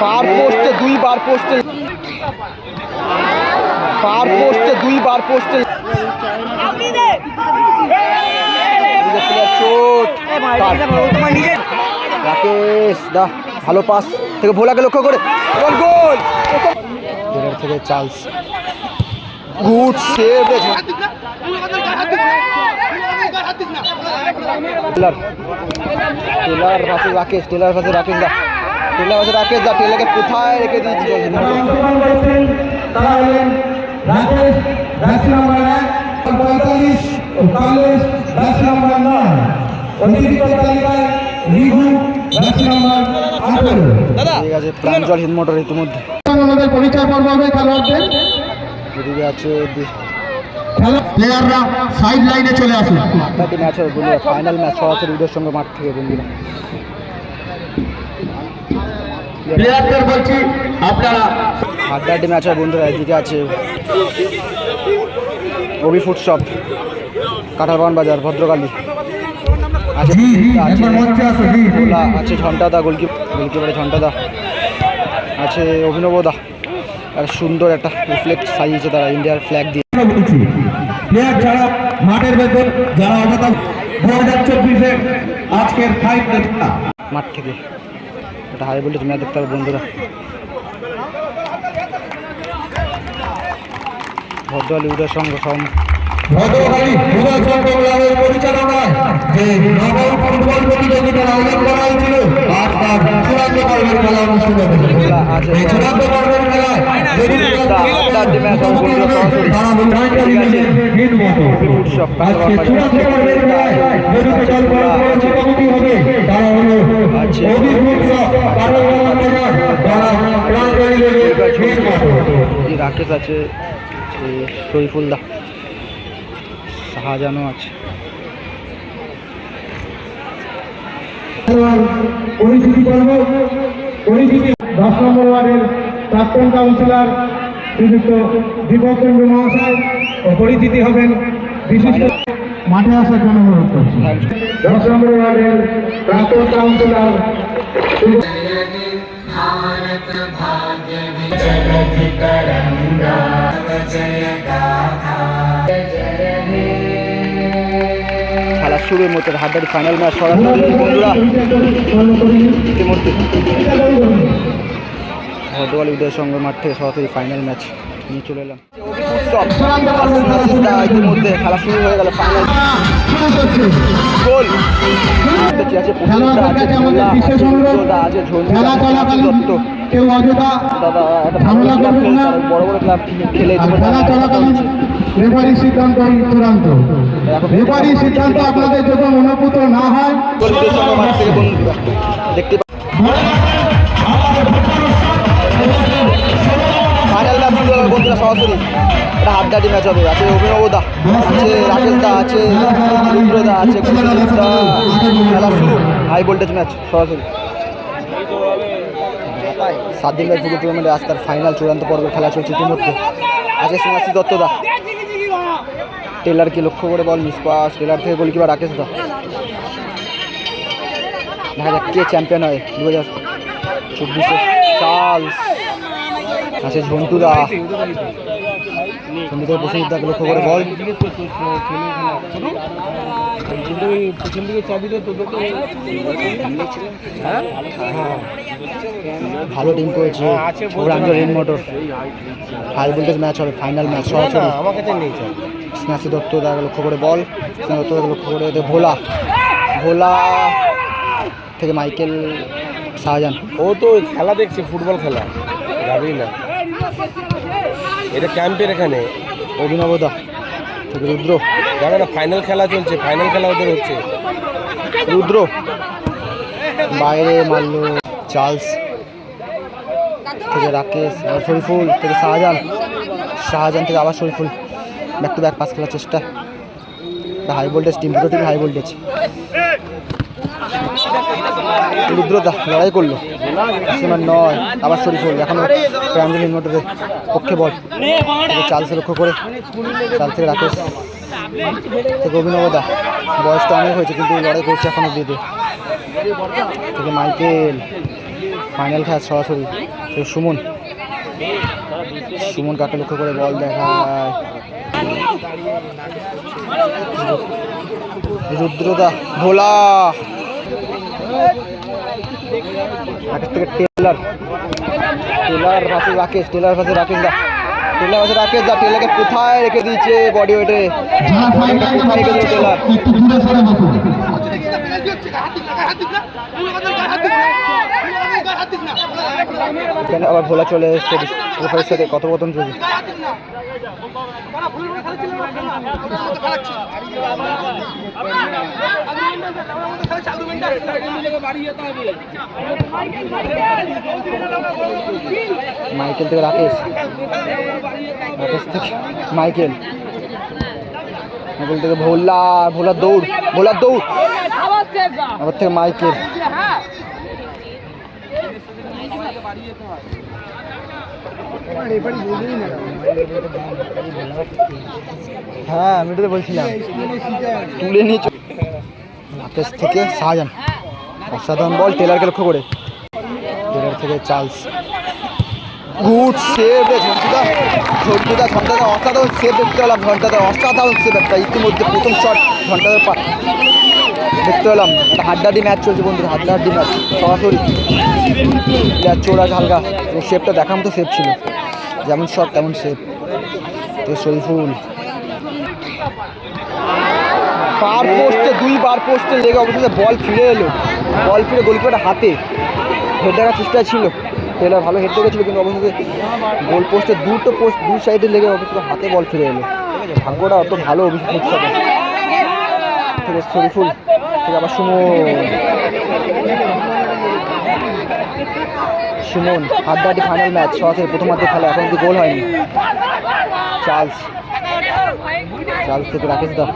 পার পোস্টে দুই বার পোস্টে পার পোস্টে দুই বার পোস্টে রাকেশ, দা, ভালো পাস থেকে ভোলাকে লক্ষ্য করে। গোল। থেকে Charles good save. Taylor Taylor Rakesh Taylor পাশে রাকেশ দা টেলার পাশে রাকেশ দা টেলারকে কোথায় রেখে দিয়েছি ঠিক আছে প্রাঞ্জল হিন্দ মোটর ইতিমধ্যে পরিচয় পর্ব হবে খেলোয়াড়দের। এদিকে আছে খেলা প্লেয়াররা সাইড লাইনে চলে আসুন আটটাটি ম্যাচ হবে বন্ধুরা ফাইনাল ম্যাচ সরাসরি উদের সঙ্গে মাঠ থেকে বন্ধুরা। প্লেয়ারদের বলছি আপনারা আড্ডাটি ম্যাচ হবে বন্ধুরা এদিকে আছে রবি ফুড শপ কাঁঠালবান বাজার ভদ্রকালী। আছে আছে ঝন্টাদা গোলকিপার গোলকিপারে ঝন্টাদা। আছে অভিনবদা আর সুন্দর একটা রিফ্লেক্ট সাজিয়েছে তারা ইন্ডিয়ার ফ্ল্যাগ দিয়ে। প্লেয়ার ছাড়া মাঠের ভেতর যারা অযথা দু হাজার চব্বিশে আজকের মাঠ থেকে। এটা হাই ম্যাচ দেখতে বন্ধুরা। ভদ্রকালী উদয় সঙ্গ সম ভদ্রকালী উদয় সংঘ ক্লাবের পরিচালনায় যে নগর ফুটবল প্রতিযোগিতার আয়োজন করা হয়েছিল আজ তার চূড়ান্ত পর্বের খেলা অনুষ্ঠিত হয়েছে। এই চূড়ান্ত পর্বের রাকেশ আছে এই শরীফুল্লাহ শাহজাহানও আছে। পর্ব পরিচিতি দশ নম্বর ওয়ার্ডের প্রাক্তন কাউন্সিলর শ্রীযুক্ত দীপক কুণ্ডু মহাশয় ও পরিচিতি হবেন বিশিষ্ট মাঠে আসার জন্য অনুরোধ করছি। দশ নম্বর ওয়ার্ডের প্রাক্তন কাউন্সিলর খেলা শুরুর মধ্যে হাড্ডারি ফাইনাল ম্যাচ সরাসরি বন্ধুরা। ইতিমধ্যে ভদ্রকালী উদয় সঙ্গে মাঠ থেকে সরাসরি ফাইনাল ম্যাচ নিয়ে চলে এলাম। ইতিমধ্যে খেলা শুরু হয়ে গেল ফাইনাল গোল। খেলা বড় বড় ক্লাব সিদ্ধান্ত চূড়ান্ত। সিদ্ধান্ত আপনাদের যদি অনুভূত না হয় দেখতে বন্ধুরা সরাসরি এটা হাড্ডাডি ম্যাচ হবে। আছে অভিনব দা, আছে রাকেশ দা, আছে রুদ্র দা, আছে খেলা শুরু। হাই ভোল্টেজ ম্যাচ সরাসরি। সাত দিন ব্যাপী টুর্নামেন্টে আজ তার ফাইনাল চূড়ান্ত পর্বের খেলা চলছে ইতিমধ্যে। দত্ত দা। টেলারকে লক্ষ্য করে বল, নিষ্পাস। টেলার থেকে গোলকিপার রাকেশ দা। দেখা যাক কে চ্যাম্পিয়ন হয় দু হাজার চব্বিশে। চার্লস আছে ঝন্টু দা ঝন্টু থেকে প্রসেন দাকে লক্ষ্য করে বল। ভালো টিম করেছে প্রাঞ্জল রেন মোটর। হাই ভোল্টেজ ম্যাচ হবে ফাইনাল ম্যাচ সরাসরি। স্নাসি দত্ত দাকে লক্ষ্য করে বল স্নাসি দত্ত লক্ষ্য করে ভোলা। ভোলা থেকে মাইকেল শাহজাহান। ও তো খেলা দেখছে ফুটবল খেলা। যাবেই না। এটা ক্যাম্পের এখানে। অভিনবদা থেকে রুদ্র। যাবে না ফাইনাল খেলা চলছে ফাইনাল খেলা ওদের হচ্ছে। রুদ্র। বাইরে মারলো চার্লস, থেকে রাকেশ শরীফুল, থেকে শাহজাহান। শাহজাহান থেকে আবার Shariful. Back to back pass খেলার চেষ্টা। হাই ভোল্টেজ টিম দুটো টিম হাই ভোল্টেজ রুদ্রদা লড়াই করল। সীমার নয়, আবার শরীফুল এখনও প্রাঞ্জলি মোটরের পক্ষে বল। থেকে চার্লসে লক্ষ্য করে চার্লস থেকে রাকেশ। থেকে অভিনবদা বয়স তো অনেক হয়েছে, কিন্তু লড়াই করছে এখনও দিয়ে। থেকে মাইকেল, ফাইনাল খেলা সরাসরি। থেকে সুমন। সুমন কাকে লক্ষ্য করে বল দেখায়। রুদ্রদা, ভোলা। রাকেশ থেকে টেলার টেলার পাশে রাকেশ টেলার পাশে রাকেশ দা টেলার পাশে রাকেশ দা টেলারকে কোথায় রেখে দিয়েছে বডি ওয়েটে কোথায় রেখে দিয়েছে টেলার একটু দূরে সরে বসুন এখানে আবার ভোলা চলে এসছে রেফারির সাথে কথোপকথন চলছে মাইকেল থেকে রাকেশ। রাকেশ থেকে মাইকেল। মাইকেল থেকে ভোলা, ভোলার দৌড় ভোলার দৌড়। আবার থেকে মাইকেল। হ্যাঁ আমি তো বলছিলাম। তুলে নিয়ে রাকেশ থেকে শাহজাহান। অসাধারণ বল, টেলারকে লক্ষ্য করে। টেলার থেকে চার্লস। গুড সেভ ঝন্টুদা। ঝন্টুদা ঘন্টাদা অসাধারণ সেভ দেখতে পেলাম ঘন্টাদা অসাধারণ সেভ একটা। ইতিমধ্যে প্রথম শট ঘন্টাদার পা দেখতে পেলাম। একটা হাড্ডাহাড্ডি ম্যাচ চলছে বন্ধুরা, হাড্ডাহাড্ডি ম্যাচ সরাসরি। প্লেয়ার চোর হালকা। এবং সেভটা দেখাম তো সেভ ছিল। যেমন শট তেমন সেভ তো শরীফুল। বার পোস্টে দুই বার পোস্টে লেগে অবশ্যই বল ফিরে এলো। বল ফিরে গোলকিপারের হাতে। হেড দেখার চেষ্টা ছিল। টেলার ভালো হেড দেখেছিল কিন্তু অবশ্যই গোল পোস্টে দুটো পোস্ট দুই সাইডে লেগে অবশ্যই হাতে বল ফিরে এলো। ভাগ্যটা অত ভালো অভিষেক শরীফুল। থেকে আবার সুমন সুমন, হাড্ডাহাড্ডি ফাইনাল ম্যাচ সরাসরি প্রথমার্ধে খেলা, এখন অব্দি গোল হয়নি। চার্লস। চার্লস থেকে রাকেশ দা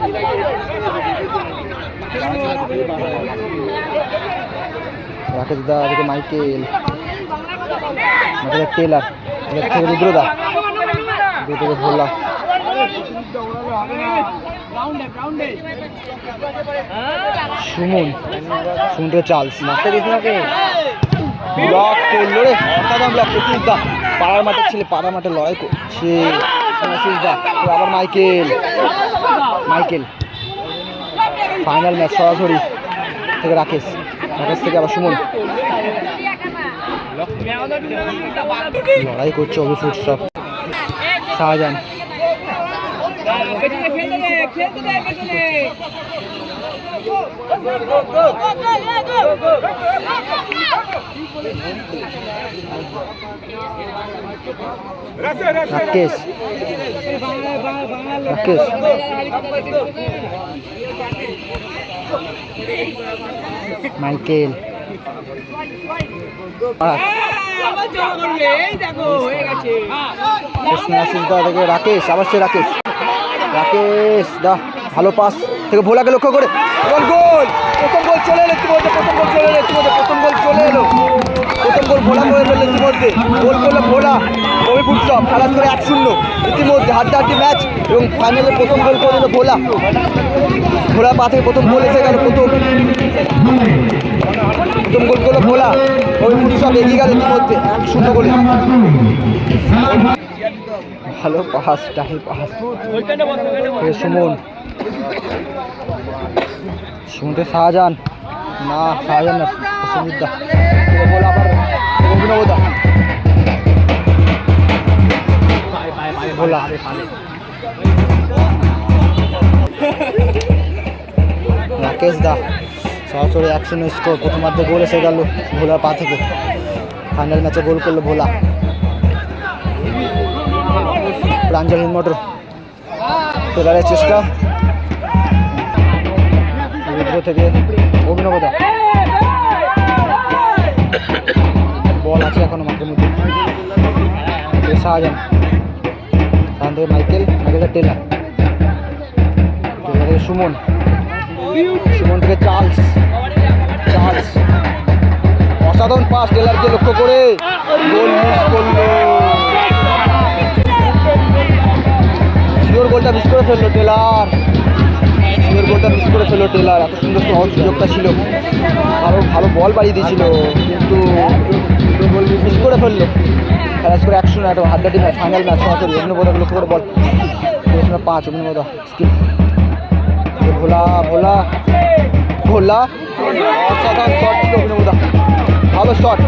রাকেশ দা থেকে মাইকেল। মাইকেলের টেলার থেকে রুদ্রদা। রুদ্র থেকে ভোলা। সুমন। সুমন থেকে চার্লস। মারতে দিস না ব্লক করল রে। অসাধারণ ব্লক প্রতিক দা। পাড়ার মাঠের ছেলে, পাড়ার মাঠে লড়াই করছে আবার মাইকেল। মাইকেল। ফাইনাল ম্যাচ, সরাসরি থেকে রাকেশ। রাকেশ থেকে আবার সুমন। লড়াই করছে অভিফুট সব। শাহজাহান। রাকেশ। রাকেশ। মাইকেল। রাকেশ, আবার সে রাকেশ। রাকেশ দা ভালো পাস থেকে ভোলাকে লক্ষ্য করে। গোল গোল চলে এলো ইতিমধ্যে, প্রথম গোল চলে এলো ইতিমধ্যে, প্রথম গোল চলে এলো। প্রথম গোল ভোলা করে ফেলল ইতিমধ্যে। গোল করল ভোলা রবি ফুটসব খেলা করে এক শূন্য। ইতিমধ্যে হাড্ডাহাড্ডি ম্যাচ এবং ফাইনালে প্রথম গোল করে দিল ভোলা। ভোলা পা থেকে প্রথম গোল এসে গেল প্রথম। প্রথম গোল করল ভোলা। রবি ফুটসব এগিয়ে গেল ইতিমধ্যে এক শূন্য গোলে। ভালো পাহাস টাহি পাহাস সুমন। সুমনতে শাহজাহান না শাহজাহান না ভোলা রাকেশ দা, সরাসরি একশো স্কোর প্রথমার্ধে গোল এসে গেল ভোলার পা থেকে। ফাইনাল ম্যাচে গোল করল ভোলা। প্রাঞ্জল হিমটর। টেলারের চেষ্টা। রুদ্র থেকে অভিনবদা বল আছে এখনও মাঠের মধ্যে। শাহজাহান। শাহজাহান থেকে মাইকেল মাইকেলের টেলার। টেলার থেকে সুমন। সুমন থেকে চার্লস। চার্লস। অসাধারণ পাস টেলারকে লক্ষ্য করে গোল মিস করল। শিওর গোলটা মিস করে ফেলল টেলার। সুন্দর বলটা মিস করে ফেলো টেলার এত সুন্দর সহজ সুযোগটা ছিল। আরও ভালো বল বাড়িয়ে দিয়েছিল। কিন্তু মিস করে ফেলল। খেলা করে একশো না একটা হাড্ডাটি ফাইনাল ম্যাচ সরাসরি অভিনবদা লক্ষ্য করে বল পাঁচ। অভিনবদা স্কিপ ভোলা ভোলা ভোলা। অসাধারণ শট ছিল ভালো শট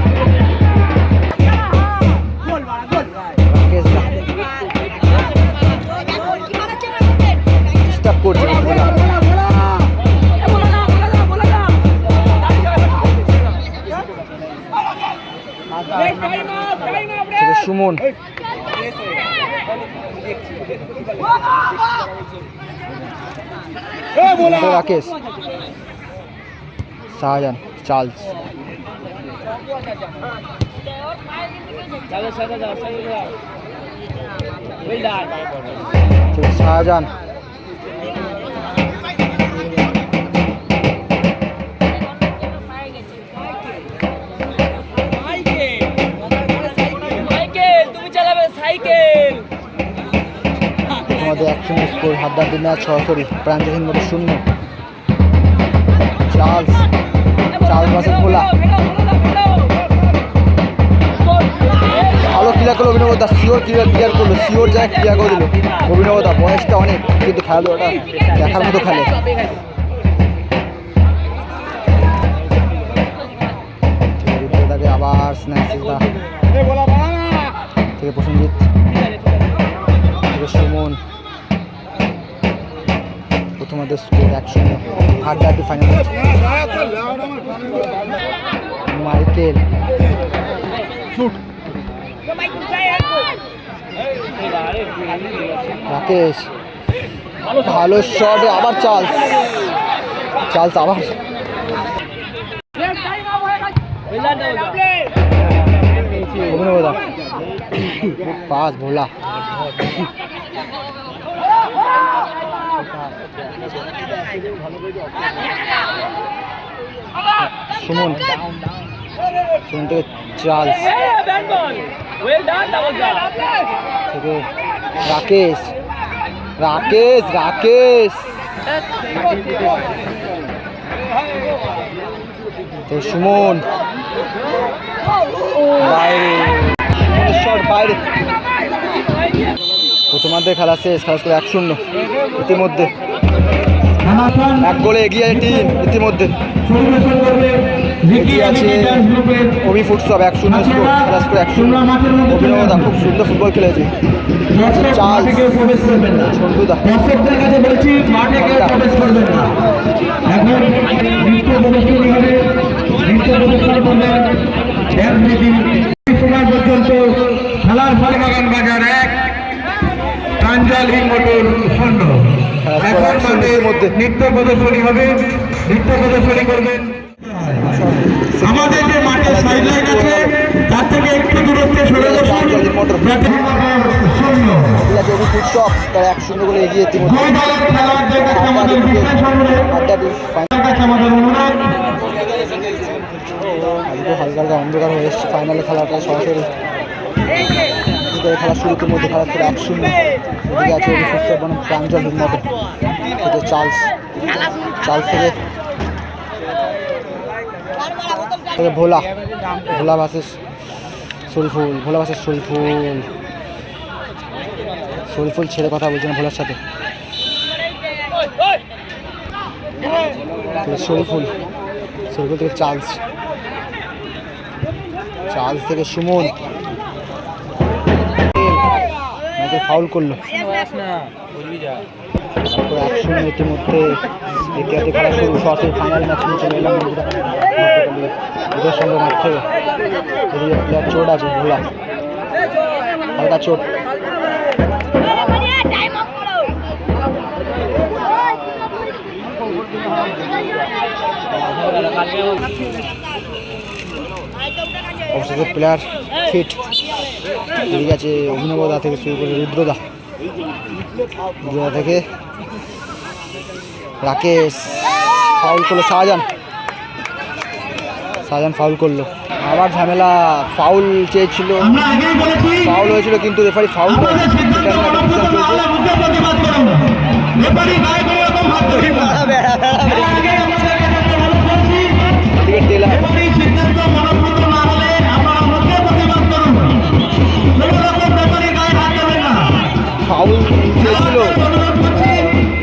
সুমন। রাকেশ। শাহজাহান চার্লস। শাহজাহান। আমাদের একসঙ্গে স্কোর হাড্ডাহাড্ডি ম্যাচ সরাসরি প্রাঞ্জলহীন মতো শূন্য। চার্লস চার্লস মাসের খোলা ভালো ক্লিয়ার করল Abhinav da sure clear clear করল শিওর যায় ক্লিয়ার করে দিল। অভিনব দা বয়সটা অনেক কিন্তু খেলাধুলাটা দেখার মতো খেলে। আবার থেকে প্রসেনজিৎ থেকে সুমন। প্রথমাদের স্কোর এক শূন্য হাড্ডাহাড্ডি ফাইনাল মাইকেল। রাকেশ। ভালো শট আবার চার্লস চার্লস আবার অভিনবদা। পাস ভোলা। সুমন। সুমন থেকে চার্লস। থেকে রাকেশ। রাকেশ রাকেশ। তো সুমন। বাইরে। বাইরে। প্রথমার্ধে খেলা শেষ, খেলা স্কোর এক শূন্য। ইতিমধ্যে। এক গোলে এগিয়ে আছে টিম, ইতিমধ্যে। আছে অভি ফুটসব, এক শূন্য স্কোর খেলা স্কোর এক শূন্য। অভিনবদা খুব সুন্দর ফুটবল খেলেছে। খেলার বাজার মোটর শূন্য এখন মাঠে নৃত্য প্রদর্শনী হবে। নৃত্য প্রদর্শনী করবেন। আমাদের যে মাঠের সাইড লাইন আছে তার থেকে একটু দূরত্বে সরে বসুন। শূন্য এক শূন্য এগিয়ে দুই দলের খেলার আমাদের অনুরোধ হালকা অন্ধকার হয়ে এসছে। ফাইনালে খেলাটা সরাসরি ভিতরে খেলা শুরুতে মধ্যে খেলা ছিল এক শূন্য। এদিকে আছে ফুটসব বনাম প্রাঞ্জল চার্লস চার্লস থেকে ভোলা ভোলা ভার্সেস শরীফুল, ভোলা ভার্সেস শরীফুল। শরীফুল ছেড়ে কথা বলছেন ভোলার সাথে। শরীফুল শরীফুল থেকে চার্লস চার্লস থেকে সুমন। আমাকে ফাউল করল। তারপর ইতিমধ্যে ইতিহাসে খেলা শুরু সরাসরি ফাইনাল ম্যাচ চলে এলাম ওদের সঙ্গে থেকে প্লেয়ার চোট আছে, ভোলা। হালকা চোট। অবশেষে প্লেয়ার ফিট এদিকে আছে অভিনবদা থেকে শুরু করে রুদ্রদা রুদ্রদা থেকে রাকেশ ফাউল করল শাহজাহান। শাহজাহান ফাউল করল। আবার ঝামেলা ফাউল চেয়েছিল। ফাউল হয়েছিল কিন্তু রেফারি ফাউল আমাদের ফাউল চেয়েছিল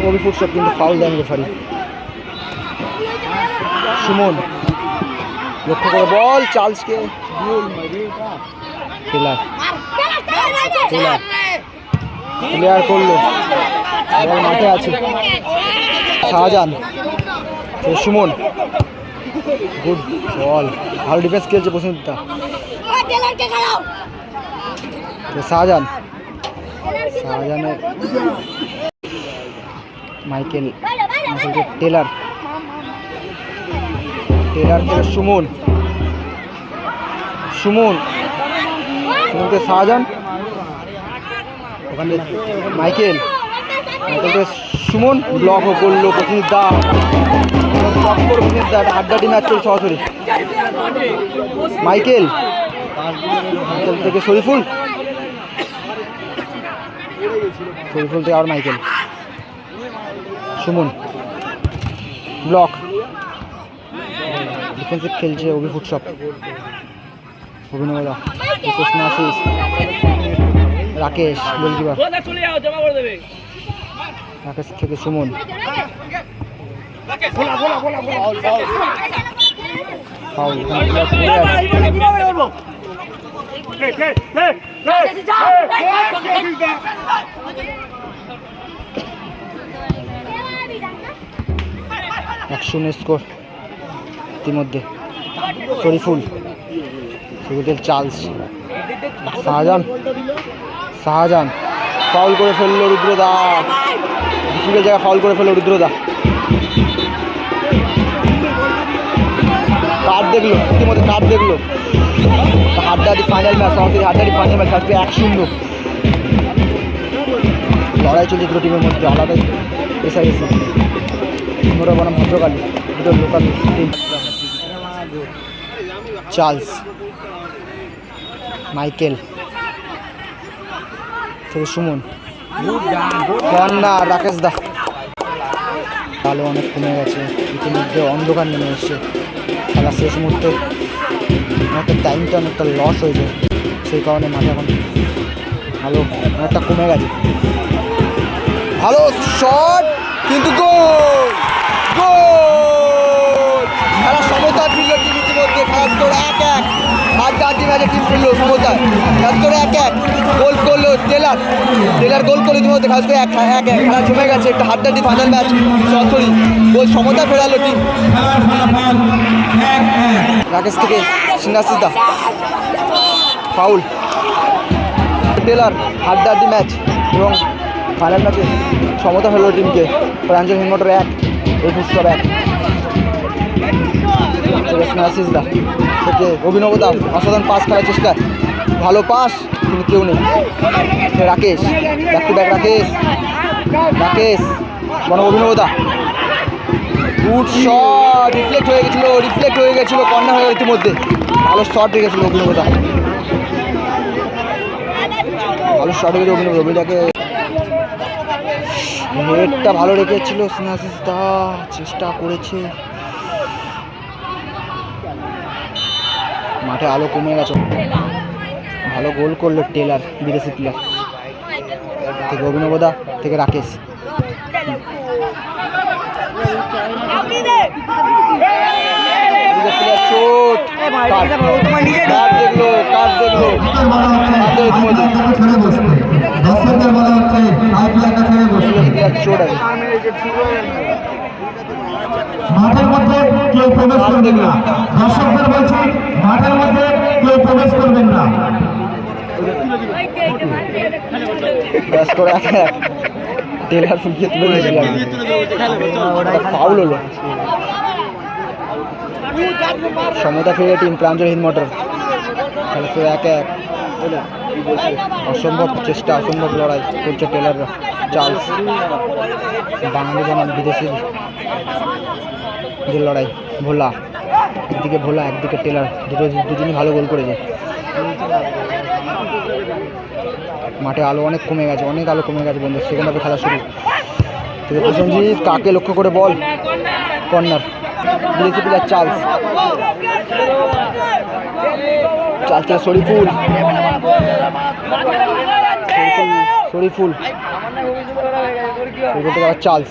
অভিফুট সব কিন্তু ফাউল দেন রেফারি সুমন লক্ষ্য করে বল চার্লসকে। টেলার টেলার ক্লিয়ার করল। বল মাঠে আছে। শাহজাহান। সুমন। গুড বল ভালো ডিফেন্স খেলছে তো শাহজাহান। শাহজাহানের মাইকেল টেলার। টেলার থেকে সুমন। সুমন। সুমনকে শাহজাহান। ওখানে মাইকেল। সুমন। ব্লকও করল প্রতিনিধি দা। ব্লক দা আড্ডাটি ম্যাচ চলছে সরাসরি। মাইকেল। মাইকেল থেকে শরীফুল। শরীফুল থেকে আর মাইকেল সুমন ব্লক ডিফেন্সিভ খেলছে অভি ফুটসপ অভিনবদা আশিস রাকেশ গোলকিপার রাকেশ থেকে সুমন ফাউল এক শূন্য স্কোর ইতিমধ্যে। শরীফুল শরীফুল চার্লস শাহজাহান। শাহজাহান। ফাউল করে ফেলল রুদ্রদা। ডিফিকাল্ট জায়গায় ফাউল করে ফেলল রুদ্রদা। কার্ড দেখল। ইতিমধ্যে কার্ড দেখল। হাড্ডাহাড্ডি ফাইনাল ম্যাচ সরাসরি হাড্ডাহাড্ডি ফাইনাল ম্যাচ আজকে এক শূন্য। লড়াই চলছে দুটো টিমের মধ্যে আলাদা এসে গেছে মোটা বনাম ভদ্রকালী, দুটো লোকাল টিম চার্লস, মাইকেল থেকে সুমন। কন্যা, রাকেশ দা। আলো অনেক কমে গেছে, ইতিমধ্যে অন্ধকার নেমে এসছে। খেলা শেষ মুহূর্তে অনেকটা টাইমটা অনেকটা লস হয়ে যায়। সেই কারণে মাঠে এখন আলো অনেকটা কমে গেছে। ভালো শট কিন্তু গোল গোল খেলা সমতা ফিরল টিম ইতিমধ্যে খেলা স্কোর এক এক আড্ডা আড্ডি ম্যাচে টিম ফিরল সমতা খেলা স্কোর এক এক গোল করল টেলার টেলার গোল করল ইতিমধ্যে খেলা স্কোর এক এক এক খেলা জমে গেছে, একটা হাড্ডাড্ডি ফাইনাল ম্যাচ সরাসরি গোল সমতা ফেরালো টিম রাকেশ থেকে সিন্নাসিদা ফাউল টেলার হাড্ডাহাড্ডি ম্যাচ এবং ফাইনাল ম্যাচে সমতা হলো টিমকে প্রাঞ্জল হিমোটর এক পুষ্কর এক। সিন্নাসিদা থেকে অভিনবদা অসাধারণ পাস খেলার চেষ্টা। ভালো পাস কিন্তু কেউ নেই। Rakesh back to back Rakesh. Rakesh বন অভিনবদা গুড শট রিফ্লেক্ট হয়ে গেছিল রিফ্লেক্ট হয়ে গেছিল কর্নার হয়ে ইতিমধ্যে। ভালো শট রেখেছিল অভিনবদা ভালো শট রেখেছে অভিনব রবিদাকে হেডটা ভালো রেখেছিল স্নেহাশিস দা। চেষ্টা করেছে। মাঠে আলো কমে গেছে। ভালো গোল করল টেলার বিদেশি প্লেয়ার থেকে অভিনবদা থেকে রাকেশ এদিকে player চোট কার কার দেখল কার দেখল কার দেখল ইতিমধ্যে দর্শকদের বলা হচ্ছে আছে মাঠের মধ্যে কেউ প্রবেশ করবেন না দর্শকদের বলছি মাঠের মধ্যে কেউ প্রবেশ করবেন না টেলার ফুলকিয়ে তুলে দিয়েছিল ফাউল হলো। সমতা ফিরে টিম প্রাঞ্জল হিন্দ মোটর। খেলা শুরু এক এক। অসম্ভব চেষ্টা, অসম্ভব লড়াই করছে টেলাররা চার্লস। বাঙালি বনাম বিদেশি যে লড়াই, ভোলা। একদিকে ভোলা, একদিকে টেলার। দুটো দুজনই ভালো গোল করেছে। মাঠে আলো অনেক কমে গেছে, অনেক আলো কমে গেছে বন্ধু। সেকেন্ড হাফে খেলা শুরু। কাকে লক্ষ্য করে ball? Corner. Player Charles Charles থেকে শরীফুল। শরীফুল। শরীফুল থেকে আবার চার্লস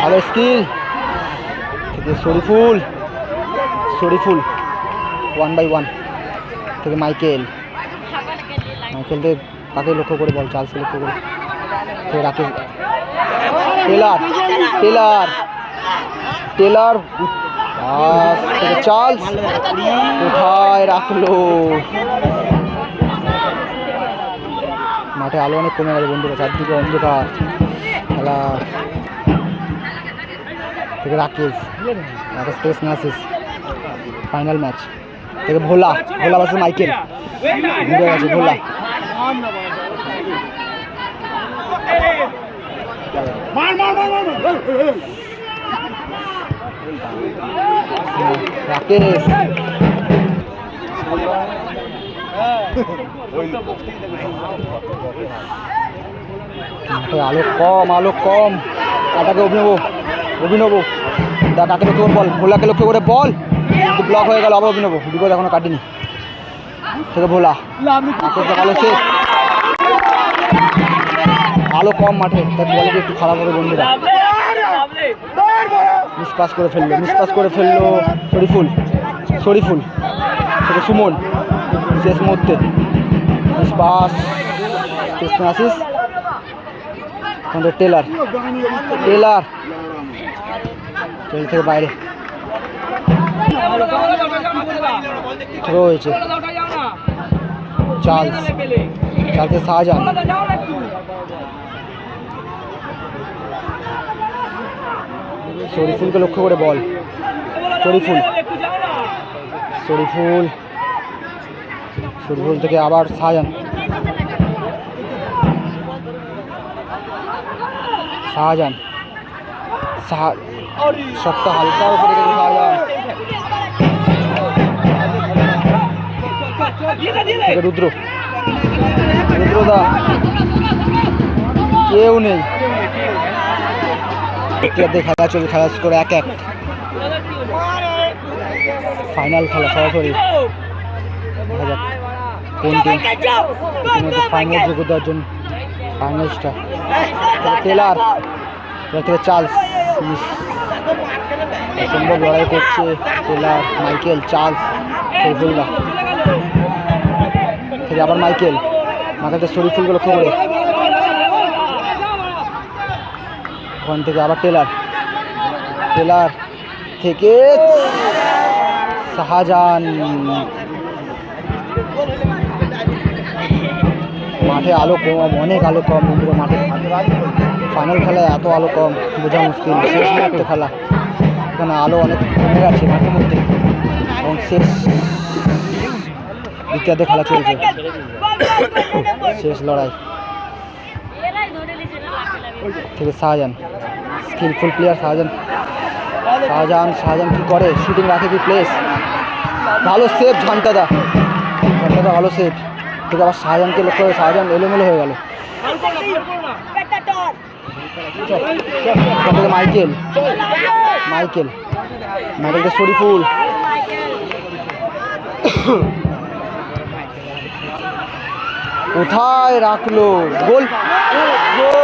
ভালো স্কিল। থেকে Shariful. Shariful. One by one. থেকে মাইকেল। মাইকেল থেকে তাকে লক্ষ্য করে বল চার্লসকে লক্ষ্য করে। Rakesh Taylor Taylor Taylor pass থেকে চার্লস কোথায় রাখল? মাঠে আলো অনেক কমে গেছে বন্ধুরা, চারদিকে অন্ধকার খেলা। থেকে রাকেশ রাকেশ থেকে স্ন্যাসিস ফাইনাল ম্যাচ থেকে ভোলা ভোলা ভার্সেস মাইকেল। ঘুরে ভোলা। রাকেশ। মাঠে আলো কম আলো কম। কাটাকে অভিনব অভিনব। দেখ কাকে লক্ষ্য করে বল? ভোলাকে লক্ষ্য করে বল। ব্লক হয়ে গেল আবার অভিনব। বিপদ এখনও কাটেনি। থেকে ভোলা। আকাশ শেষ। আলো কম মাঠে, তার কোয়ালিটি একটু খারাপ হবে বন্ধুরা। মিসপাস করে ফেলল মিসপাস করে ফেলল শরীফুল শরীফুল থেকে সুমন, শেষ মুহূর্তে। মিসপাস শেষ আসিস টেলার টেলার। টেল থেকে বাইরে। থ্রো হয়েছে চার্লস, চার্লসের শাহজাহান। শরীফুলকে লক্ষ্য করে বল। শরীফুল শরীফুল শরীফুল থেকে আবার শাহজাহান শাহজাহান শাহ শটটা হালকা উপরে শাহজাহান রুদ্র। রুদ্রদা। কেউ নেই। প্লেয়ারদের খেলা চলছে, খেলা স্কোর এক এক। ফাইনাল খেলা, সরাসরি। ফাইনাল যোগ্যতার জন্য ফাইনালিস্টটা টেলার থেকে চার্লস অসম্ভব লড়াই করছে টেলার মাইকেল চার্লস শরীফুল্লাহ থেকে আবার মাইকেল মাইকেলটা শরীফুলকে লক্ষ্য করে ওখান থেকে আবার টেলার। টেলার থেকে শাহজাহান মাঠে আলো কম, অনেক আলো কম, বন্ধুরা, মাঠে ফাইনাল খেলায় এত আলো কম, বোঝা মুশকিল, শেষ মুহূর্তে খেলা। এখানে আলো অনেক কমে গেছে মাঠের মধ্যে। এবং শেষ দ্বিতীয়ার্ধে খেলা চলছে। শেষ লড়াই। থেকে শাহজাহান স্কিলফুল প্লেয়ার শাহজাহান। শাহজাহান শাহজাহান কি করে? শুটিং রাখে কি প্লেস ভালো সেভ ঝান্টাদা। ঝান্টাদা ভালো সেভ থেকে আবার শাহজাহানকে লক্ষ্য করে শাহজাহান এলোমেলো হয়ে গেল। Michael Michael. মাইকেলকে শরীফুল। কোথায় রাখল? গোল গোল!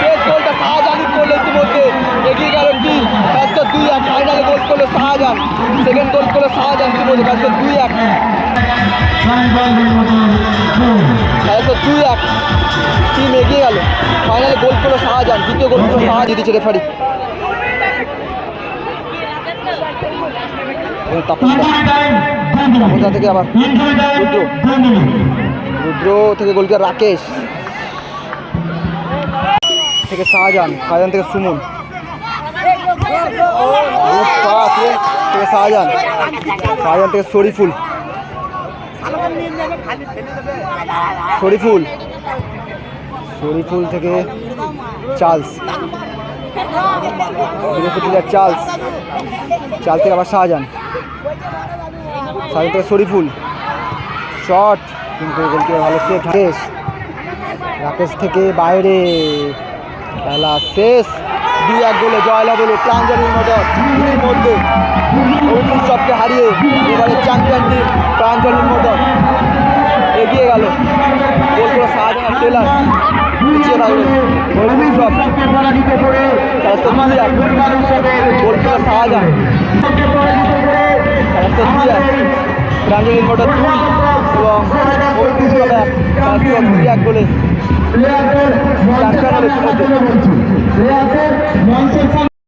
শেষ গোলটা শাহজাহানই করল ইতিমধ্যে এগিয়ে গেল টিম কাজটা দুই এক ফাইনালে গোল করল শাহজাহান সেকেন্ড গোল করল শাহজাহান ইতিমধ্যে কাজটা দুই এক। দুই এক। টিম এগিয়ে গেল। ফাইনালে গোল করল শাহজাহান দ্বিতীয় গোল করল শাহজাহান দিচ্ছে রেফারি তাপসদা থেকে আবার? রুদ্র। রুদ্র থেকে গোলকিপার রাকেশ। থেকে শাহজাহান শাহজাহান থেকে সুমন। পাস এ থেকে শাহজাহান শাহজাহান থেকে শরীফুল শরীফুল শরীফুল থেকে চার্লস চার্লস চার্লস থেকে আবার শাহজাহান শাহজাহান থেকে শরীফুল শট, কিন্তু গোলকে ভালো সেট রাকেশ রাকেশ থেকে বাইরে, খেলা শেষ। দুই এক গোলে জয়লাভ হলো প্রাঞ্জলির মতো মধ্যে অভিজিৎ সবকে হারিয়ে এবারে চ্যাম্পিয়ন টিম প্রাঞ্জলির মতো এগিয়ে গেল। গোলগুলো শাহজাহান টেলার পিছিয়ে থাকল অভিজিৎ সব গোলগুলো শাহজাহান। প্রাঞ্জলির মতো দুই। এবং অভিজিৎ সব এক। গোলে। চ্যাম্পিয়ন হলো ইতিমধ্যে প্লেয়ারদের মঞ্চে